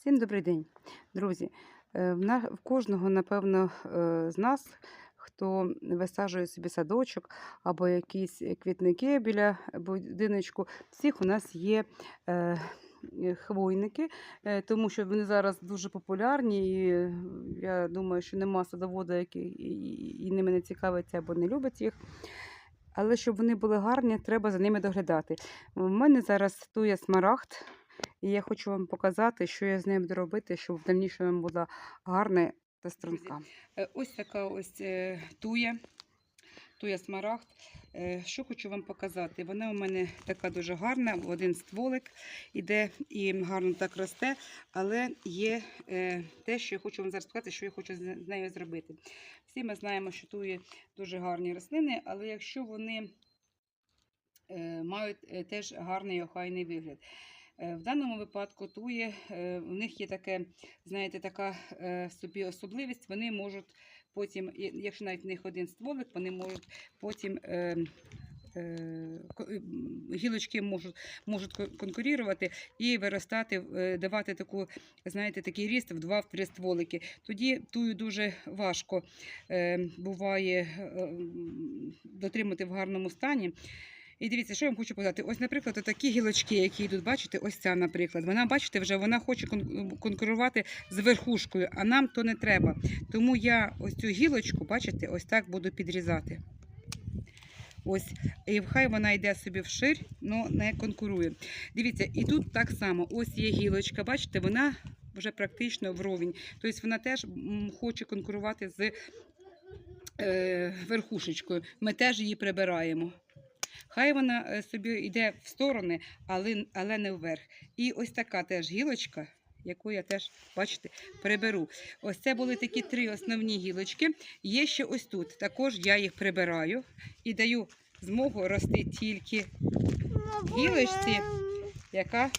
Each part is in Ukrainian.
Всім добрий день, друзі. Е, В кожного, напевно, е, з нас, хто висаджує собі садочок або якісь квітники біля будиночку, всіх у нас є е, хвойники, тому що вони зараз дуже популярні. І я думаю, що нема садовода, який і ними не цікавиться або не любить їх. Але щоб вони були гарні, треба за ними доглядати. У мене зараз тує смарагд. І я хочу вам показати, що я з нею буду робити, щоб в дальнішому була гарна та струнка. Е, Ось така ось е, туя, туя смарагд. Е, Що хочу вам показати? Вона у мене така дуже гарна, один стволик іде і гарно так росте, але є е, те, що я хочу вам зараз сказати, що я хочу з нею зробити. Всі ми знаємо, що туї дуже гарні рослини, але якщо вони е, мають е, теж гарний охайний вигляд. Е, В даному випадку тує, е, в них є таке, знаєте, така е, собі особливість. Вони можуть потім, якщо навіть в них один стволик, вони можуть потім. Гілочки можуть, можуть конкурувати і виростати, давати таку, знаєте, такий ріст в два-три стволики. Тоді тую дуже важко буває дотримати в гарному стані. І дивіться, що я вам хочу показати. Ось, наприклад, такі гілочки, які йдуть, бачите, ось ця, наприклад. Вона, бачите, вже вона хоче конкурувати з верхушкою, а нам то не треба. Тому я ось цю гілочку, бачите, ось так буду підрізати. Ось, і хай вона йде собі вширь, але не конкурує. Дивіться, і тут так само, ось є гілочка, бачите, вона вже практично вровень. Тобто вона теж хоче конкурувати з е, верхушечкою. Ми теж її прибираємо. Хай вона е, собі йде в сторони, але, але не вверх. І ось така теж гілочка, яку я теж, бачите, приберу. Ось це були такі три основні гілочки. Є ще ось тут. Також я їх прибираю і даю змогу рости тільки гілочці, яка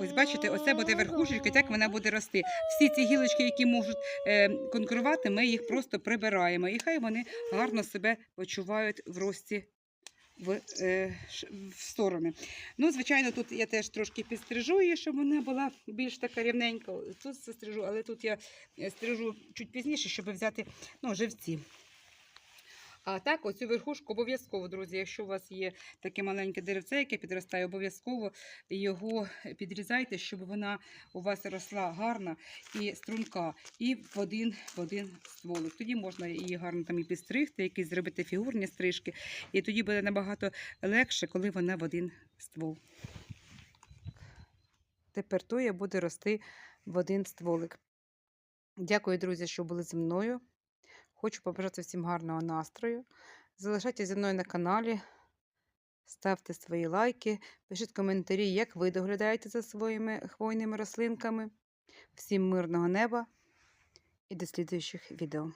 Ось бачите, оце буде верхушечка, так вона буде рости. Всі ці гілочки, які можуть е, конкурувати, ми їх просто прибираємо. І хай вони гарно себе почувають в рості в, е, в сторони. Ну, звичайно, тут я теж трошки підстрижу її, щоб вона була більш така рівненька. Тут стрижу, але тут я стрижу чуть пізніше, щоб взяти ну, живці. А так, оцю верхушку обов'язково, друзі, якщо у вас є таке маленьке деревце, яке підростає, обов'язково його підрізайте, щоб вона у вас росла гарна і струнка, і в один, в один стволик. Тоді можна її гарно там і підстригти, якісь зробити фігурні стрижки, і тоді буде набагато легше, коли вона в один ствол. Тепер туя буде рости в один стволик. Дякую, друзі, що були зі мною. Хочу побажати всім гарного настрою. Залишайтеся зі мною на каналі, ставте свої лайки, пишіть коментарі, як ви доглядаєте за своїми хвойними рослинками. Всім мирного неба і до слідуючих відео.